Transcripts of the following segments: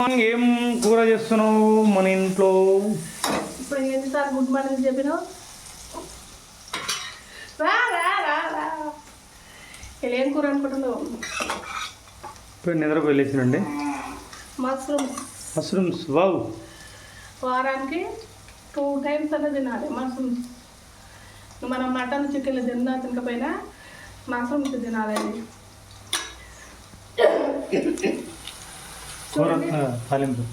Morning ఏం కూర చేస్తున్నావు మన ఇంట్లో? ఇప్పుడు ఎన్నిసార్లు గుడ్ మార్నింగ్ చెప్పినావు రా రా రా రా. ఇలా ఏం కూర అనుకుంటున్నావు? ఇప్పుడు నిద్రకు వెళ్ళేసినండి మష్రూమ్స్. Mushrooms wow. వారానికి టూ టైమ్స్ అన్న తినాలి మష్రూమ్స్. మనం మటన్ చికెన్ తిన్నా తినకపోయినా మష్రూమ్స్ తినాలండి తాలింపు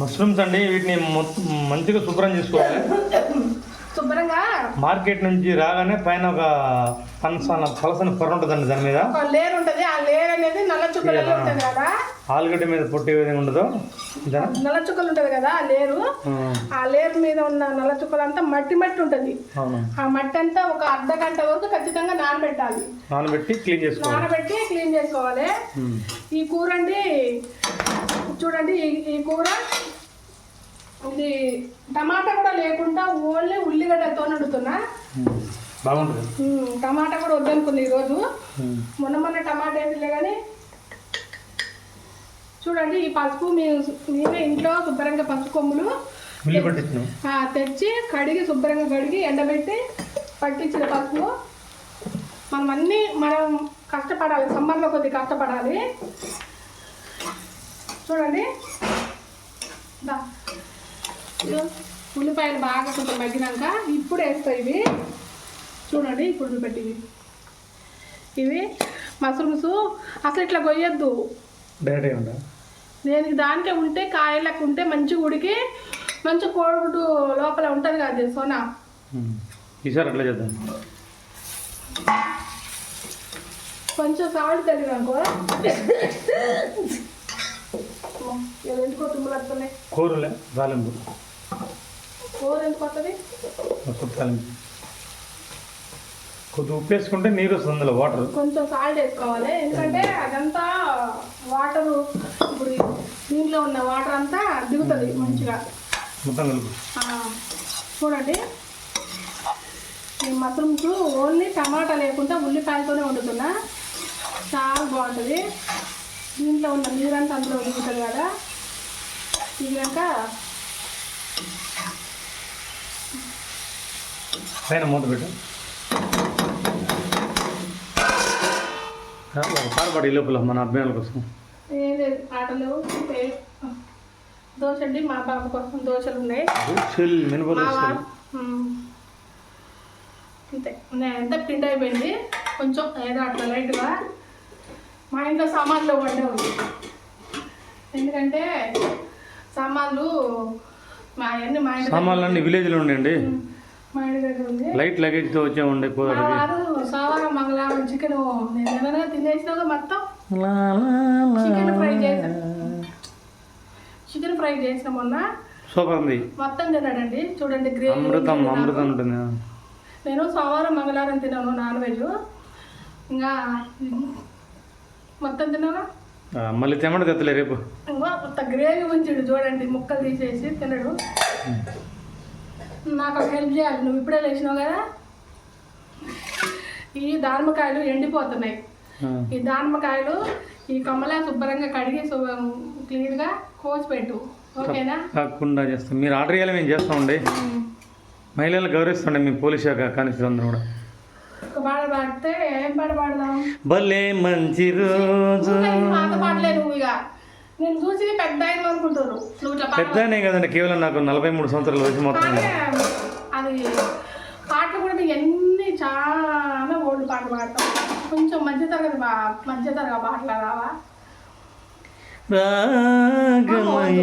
మష్రూమ్స్ అండి వీటిని మొత్తం మంచిగా శుభ్రం చేసుకోవాలి. శుభ్రంగా మార్కెట్ నుంచి రాగానే పైన ఒక పనసన పలసన పొర ఉంటుందండి దాని మీద. లేర్ ఉంటుంది. ఆ లేర్ అనేది నల్ల చుక్కలలో ఉంటుంది కదా. ఆలుగడ్డ మీద పొట్టే విధంగా ఉండదు? నల్ల చుక్కలు ఉంటుంది కదా ఆ లేరు ఆ, లేర్ మీద ఉన్న నల్ల చుక్కలు అంతా మట్టి మట్టి ఉంటుంది. ఆ మట్టి అంతా ఒక అర్ధ గంట వరకు ఖచ్చితంగా నానబెట్టాలి. నానబెట్టి క్లీన్ చేసుకోవాలి. నానబెట్టి క్లీన్ చేసుకోవాలి. ఈ కూర అండి చూడండి ఈ కూర ఇది టమాటా కూడా లేకుండా ఓన్లీ ఉల్లిగడ్డతో వండుతున్నా ఉమ్. బాగుంటుంది. టమాటా కూడా వద్దనుకుంది ఈరోజు. మొన్న మొన్న టమాటా వేసిలే కానీ చూడండి ఈ పసుపు మేము మేమే ఇంట్లో శుభ్రంగా పసుపు కొమ్ములు తెచ్చి కడిగి శుభ్రంగా కడిగి ఎండబెట్టి పట్టించిన పసుపు. మనం అన్నీ మనం కష్టపడాలి సమ్మర్లో కొద్ది కష్టపడాలి. చూడండి. దా. ఇదిగో ఉల్లిపాయలు బాగా కొంచెం మగ్గినాక ఇప్పుడు వేస్తాయి ఇవి. చూడండి ఇప్పుడు చూపెట్టి ఇవి. ఇవి అసలు ఇట్లా కొయ్యొద్దు. ఉందా దేనికి దానికే ఉంటే కాయలకు ఉంటే మంచి ఉడికి మంచి కోడిగుడ్డు లోపల ఉంటుంది కదా సోనా. ఈసారి అట్లా చేద్దాం. కొంచెం సాల్ట్ తగ్గినాకో ఎందుకో తుమ్ములు వస్తున్నాయి కూరలే తాలింపు కూర ఎందుకు వస్తుంది కొద్దిగా ఉప్పు వేసుకుంటే నీరు వస్తుంది అందులో వాటర్. కొంచెం సాల్ట్ వేసుకోవాలి. ఎందుకంటే అదంతా వాటర్ ఇప్పుడు దీంట్లో ఉన్న వాటర్ అంతా దిగుతుంది మంచిగా. మొత్తం కలుపు. ఆ, చూడండి. ఈ మష్రూమ్స్ ఓన్లీ టమాటా లేకుండా ఉల్లిపాయలతోనే వండుతున్నా. చాలా బాగుంటుంది. దీంట్లో ఉన్న నీరంతా అందులో దిగుతుంది కదా. దిగాక పైన మూత పెట్టు. ఈ లోపల మన అభిమానుల కోసం. ఏం లేదు ఆటలు ఏ- దోశ అండి మా బాబు కోసం దోశలు ఉన్నాయి. అంతే ఎంత పిండి అయిపోయింది. కొంచెం ఏదో అట్లా లైట్గా. మా ఇంట్లో సామాన్లు వండే ఉంది ఎందుకంటే సామాన్లు మా అన్ని మా ఇంటి సామాన్లు అన్ని విలేజ్లో ఉండండి. మా ఇంటి దగ్గర ఉంది. లైట్ లగేజ్తో వచ్చే ఉండే వారు సోమవారం మంగళవారం చికెన్ నేను ఏమైనా తినేసినాక మొత్తం చికెన్ ఫ్రై చేసా చికెన్ ఫ్రై చేసిన. మొన్న. సూపర్ ఉంది. మొత్తం తిన్నాడండి. చూడండి గ్రేవీ అమృతం అమృతం. ఉంటుంది నేను సోమవారం మంగళవారం తిన్నాను నాన్ వెజ్. ఇంకా మొత్తం తిన్నాను మళ్ళీ తెమ్మడి తెత్తలే రేపు. గ్రేవీ ఉంచాడు చూడండి ముక్కలు తీసేసి తినడు నాకు ఒక హెల్ప్ చేయాలి. నువ్వు ఇప్పుడే లేచినావు కదా? ఈ దానిమ్మకాయలు ఎండిపోతున్నాయి. ఈ దానిమ్మకాయలు ఈ కమ్మలా శుభ్రంగా కడిగి క్లీన్గా కోసి పెట్టు. ఓకేనా? కాకుండా చేస్తాం. మీరు ఆర్డర్ చేయాలి మేము చేస్తామండి మహిళలు గౌరవిస్తుండే మీ పోలీస్ శాఖ కానిస్టేబుల్ అందరూ కూడా పాట పాడితే ఏం పాట పాడదాం? భలే మంచి రోజు. పాటలే నువ్వు ఇక. నేను చూసి పెద్ద ఆయన పాట. పెద్దనే కదండి కేవలం నాకు నలభై మూడు సంవత్సరాల వయసు మొత్తం అది పాటలు కూడా ఎన్ని చాలా ఓల్డ్ పాటలు పాడతాం. కొంచెం మధ్యతరగతి బా మధ్యతరగతి పాటలు రావా? రాగమై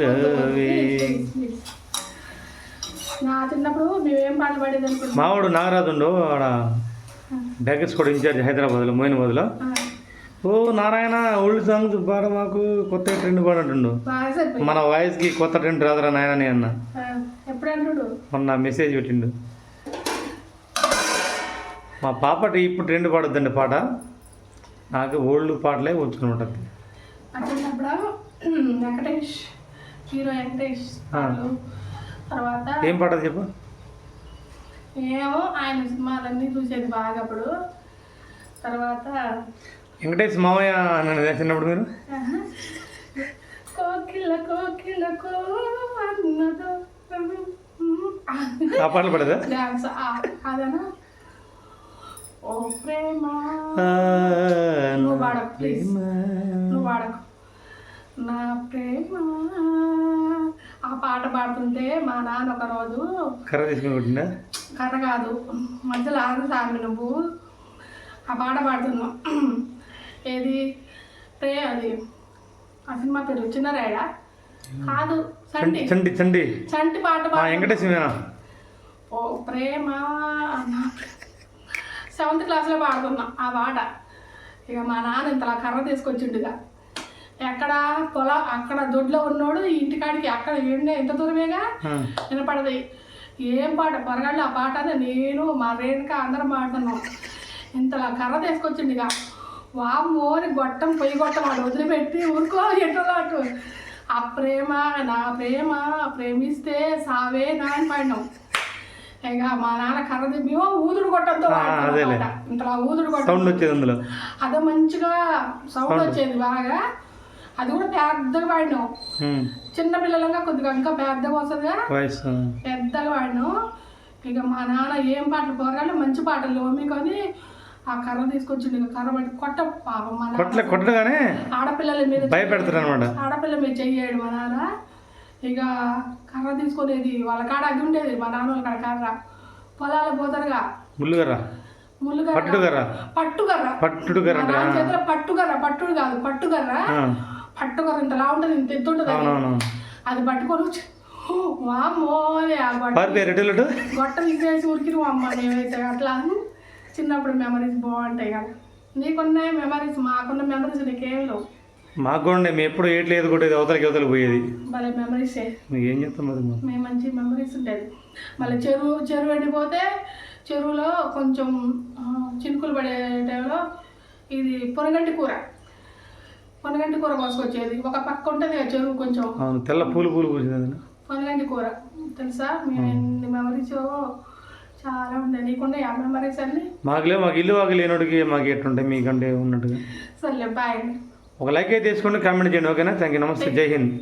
రవి నా చిన్నప్పుడు మేమేం పాటలు పాడేది అనుకుంటున్నాం? మావాడు నాగరాజుండు ఆడ బ్యాగెస్ కూడా ఇన్ఛార్జ్ హైదరాబాద్లో మోయినబాద్లో. ఓ నారాయణ ఓల్డ్ సాంగ్స్ పాడ మాకు కొత్త ట్రెండ్ పాడంటుండు. మన వాయిస్కి కొత్త ట్రెండ్ రాదురా నాయన అని అన్న. మొన్న మెసేజ్ పెట్టిండు. మా పాపటి ఇప్పుడు ట్రెండ్ పాడొద్దండి పాట. నాకు ఓల్డ్ పాటలే అట్టినప్పుడు వెంకటేష్ హీరో వెంకటేష్ తర్వాత ఏం పాట చెప్పు. ఏమో ఆయన సినిమాలన్నీ చూసేది బాగా అప్పుడు. తర్వాత వెంకటేష్ మామయ్య అన్నది చిన్నప్పుడు మీరు? కోకిల కోకిల కో అన్నదో. ఆ పాటలు పడదా? నా. ప్రేమ. నువ్వు వాడకు నా ప్రేమ. ఆ పాట పాడుతుంటే మా నాన్న ఒక రోజు కర్ర తీసుకుని కర్ర కాదు మధ్యలో సామి నువ్వు. ఆ పాట పాడుతున్నావు ఏది? రే అది. ఆ సినిమా పేరు చిన్నరాయడా కాదు చండి చంటి చండి చండి చంటి పాట మీనా ఓ ప్రేమ సెవెంత్ క్లాస్లో పాడుతున్నా ఆ పాట. ఇక మా నాన్న ఇంతలా కర్ర తీసుకొచ్చిండుగా. ఎక్కడ పొలం అక్కడ దొడ్లో ఉన్నోడు ఇంటికాడికి అక్కడ ఏండే ఎంత దూరమేగా? వినపడదు. ఏం పాట? పొరగాళ్ళు ఆ పాట నేను మా రేణుక అందరం పాడుతున్నాం. ఇంతలా కర్ర తీసుకొచ్చిండుగా. వామ్మోని గొట్టం పొయ్యి గొట్టం వాడు వదిలిపెట్టి ఊరుకో ఎటో అటు ఆ ప్రేమ నా ప్రేమ ప్రేమిస్తే సావే నా అని పాడినాం ఇక మా నాన్న కర్ర మేము ఊదుడు కొట్టంతో. ఇంతలా ఊదుడు కొట్టం సౌండ్ వచ్చేది అందులో. అదే మంచిగా సౌండ్. వచ్చేది బాగా. అది కూడా పెద్దగా పాడినాం. ఉమ్, చిన్న పిల్లలంగా కొద్దిగా ఇంకా పెద్దగా వస్తుందిగా. పెద్దగా వాడిను ఇక మా నాన్న ఏం పాటలు పోరాలు మంచి పాటలు ఓమికొని ఆ కర్ర తీసుకొచ్చిండు ఇక కర్ర పట్టి కొట్ట పాపం మా కొట్ల నాన్న కొట్టగానే ఆడపిల్లల మీద భయపెడతారు అనమాట ఆడపిల్ల మీద చెయ్యాడు మా నాన్న. ఇక కర్ర తీసుకునేది వాళ్ళ కాడ అగ్గి ఉండేది మా నాన్న వాళ్ళ కాడ కర్ర. పొలాలకు పోతారుగా. ముళ్ళుగర్ర పట్టుగర్ర పట్టుగర్ర పట్టుడు మా గర్ర అంటే నాన్న చేతిలో పట్టుగర్ర పట్టుడు కాదు పట్టుగర్ర ఆ, పట్టుగర్ర ఇంతలా ఉంటుంది ఇంత ఎత్తు ఉంటుంది అది. అవునవును. అది పట్టుకొని వచ్చి వామ్మో అని ఆ గొట్ట పారిపోయారు ఎటు గొట్ట తీసేసి ఉరికిరు అమ్మ మేమైతే. అట్లా అని చిన్నప్పుడు మెమరీస్ బాగుంటాయి కదా. నీకున్నాయి మెమరీస్ మాకున్న మెమరీస్ నీకేం లేవు. మాకు కూడా మేము ఎప్పుడు ఏట్లేదు కొట్టేది అవతలకి అవతలకి పోయేది. భలే మెమరీసే ఏం. చెప్తాం మరి? మేము మంచి మెమరీస్ ఉండేది. మళ్ళీ చెరువు చెరువు ఎండిపోతే చెరువులో కొంచెం చినుకులు పడే టైంలో ఇది పొనగంటి కూర. పొనగంటి కూర కోసుకొచ్చేది. ఒక పక్క ఉంటుంది కదా చెరువు కొంచెం. తెల్ల పూలు పూలు పూసింది పొనగంటి కూర. తెలుసా? మేము ఎన్ని మెమరీస్ చాలా ఉన్నాయి. నీకున్నాయి? ఆ మెమరీస్ అన్ని మాకు ఇల్లు వాకి లేనోడికి మాకు ఎట్టుంటాయి మీకంటే ఉన్నట్టుగా. సర్లే బాయ్. ఒక లైక్ అయితే తీసుకోండి కామెంట్ చేయండి ఓకేనా? థ్యాంక్ యూ నమస్తే జై హింద్.